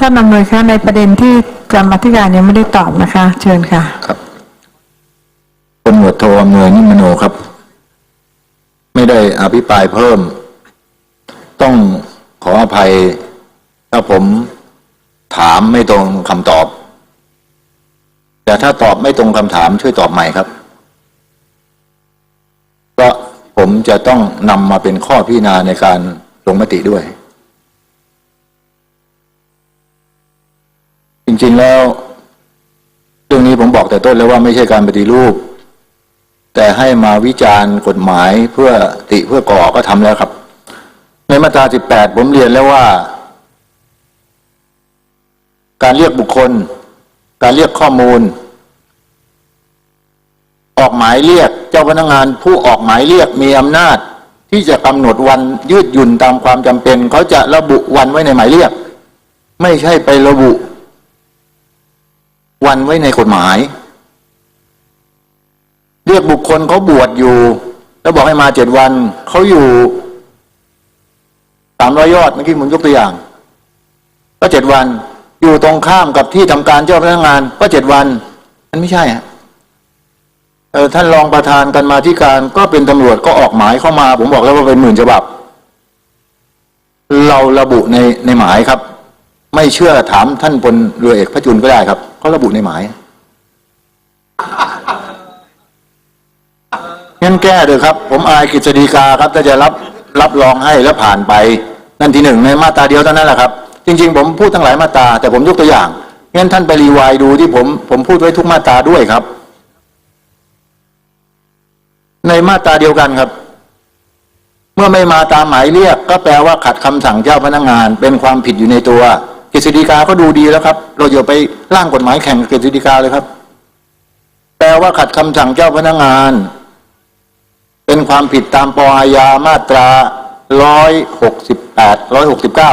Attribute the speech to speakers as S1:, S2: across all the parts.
S1: ท่านอำนวยคะในประเด็นที่กรรมธิการยังไม่ได้ตอบนะคะ เชิญค่ะ
S2: ครับพลหมวดโทอำนวยนิมโนครับ ไม่ได้อภิปรายเพิ่ม ต้องขออภัย ถ้าผมถามไม่ตรงคำตอบ แต่ถ้าตอบไม่ตรงคำถามช่วยตอบใหม่ครับเพราะผมจะต้องนำมาเป็นข้อพิจารณาในการลงมติด้วย จริง ๆแล้ว เรื่องนี้ผมบอกแต่ต้นแล้วว่าไม่ใช่การปฏิรูป แต่ให้มาวิจารณ์กฎหมายเพื่อติเพื่อก่อก็ทำแล้วครับ ในมาตรา 18 ผมเรียนแล้วว่า การเรียกบุคคล การเรียกข้อมูล ออกหมายเรียกเจ้าพนักงานผู้ออกหมายเรียกมีอำนาจที่จะกำหนดวันยืดหยุ่นตามความจำเป็น เขาจะระบุวันไว้ในหมายเรียก ไม่ใช่ไประบุ วันไว้ในกฎหมาย เรียกบุคคลเขาบวชอยู่ แล้วบอกให้มาเจ็ดวัน เขาอยู่สามร้อยยอดเมื่อกี้ผมยกตัวอย่าง ก็เจ็ดวัน อยู่ตรงข้ามกับที่ทำการเจ้าพนักงาน ก็เจ็ดวัน มันไม่ใช่ฮะท่านรองประธานกันมาที่การก็เป็นตำรวจก็ออกหมายเข้ามา ผมบอกแล้วว่าเป็นหมื่นฉบับ เราระบุในในหมายครับ ไม่เชื่อถามท่านพลเรือเอกพระจุลก็ได้ครับเขาระบุในหมายงั้นแก้เลยครับ ผมอายกฤษฎีกาครับถ้าจะรับรับรองให้แล้วผ่านไป นั่นทีหนึ่งในมาตราเดียวเท่านั้นแหละครับ จริง ๆ ผมพูดตั้งหลายมาตราแต่ผมยกตัวอย่างงั้นท่านไปรีวายดูที่ผม ผมพูดไว้ทุกมาตราด้วยครับ ในมาตราเดียวกันครับ เมื่อไม่มาตามหมายเรียก ก็แปลว่าขัดคำสั่งเจ้าพนักงาน เป็นความผิดอยู่ในตัว ษฎีกาก็ดูดีแล้วครับ เราอย่าไปร่างกฎหมายแข่งกับกฤษฎีกาเลยครับ แปลว่าขัดคำสั่งเจ้าพนักงาน เป็นความผิดตามปอาญามาตราร้อยหกสิบแปดร้อยหกสิบเก้า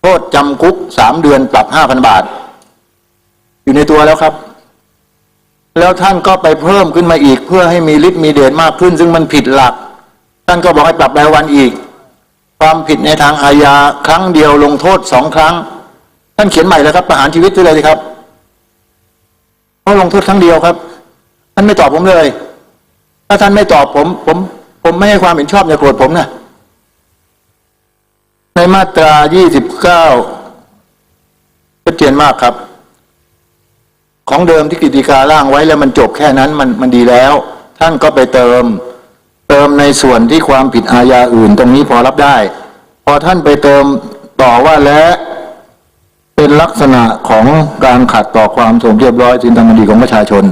S2: โทษจำคุกสามเดือนปรับห้าพันบาท อยู่ในตัวแล้วครับ แล้วท่านก็ไปเพิ่มขึ้นมาอีก เพื่อให้มีฤทธิ์มีเดชมากขึ้น ซึ่งมันผิดหลัก ท่านก็บอกให้ปรับรายวันอีก ความผิดในทางอาญาครั้งเดียวลงโทษสองครั้งท่านเขียนใหม่แล้วครับประหารชีวิตไปเลยครับเพราะลงโทษครั้งเดียวครับท่านไม่ตอบผมเลย ถ้าท่านไม่ตอบผม ผม ผมไม่ให้ความเห็นชอบอย่าโกรธผมนะในมาตรายี่สิบเก้าชัดเจนมากครับ ของเดิมที่กิติการ่างไว้แล้วมันจบแค่นั้นมันมันดีแล้ว ท่านก็ไปเติม เติมในส่วนที่ความผิดอาญาอื่นตรงนี้พอรับได้ พอท่านไปเติมต่อว่าและเป็นลักษณะของการขัดต่อความสงบเรียบร้อยสินธรรมดีของประชาชน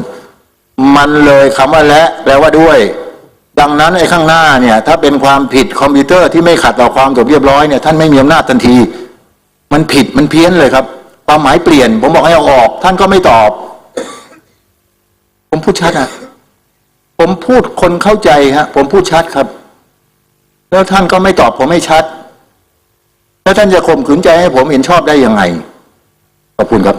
S2: มันเลยคำว่าและแปลว่าด้วย ดังนั้นไอ้ข้างหน้าเนี่ยถ้าเป็นความผิดคอมพิวเตอร์ที่ไม่ขัดต่อความสงบเรียบร้อยเนี่ยท่านไม่มีอำนาจทันที มันผิดมันเพี้ยนเลยครับ ความหมายเปลี่ยน ผมบอกให้เอาออก ท่านก็ไม่ตอบ ผมพูดชัดอะ ผมพูดคนเข้าใจฮะ ผมพูดชัดครับ แล้วท่านก็ไม่ตอบผมไม่ชัด แล้วท่านจะข่มขืนใจให้ผมเห็นชอบได้ยังไง ขอบคุณครับ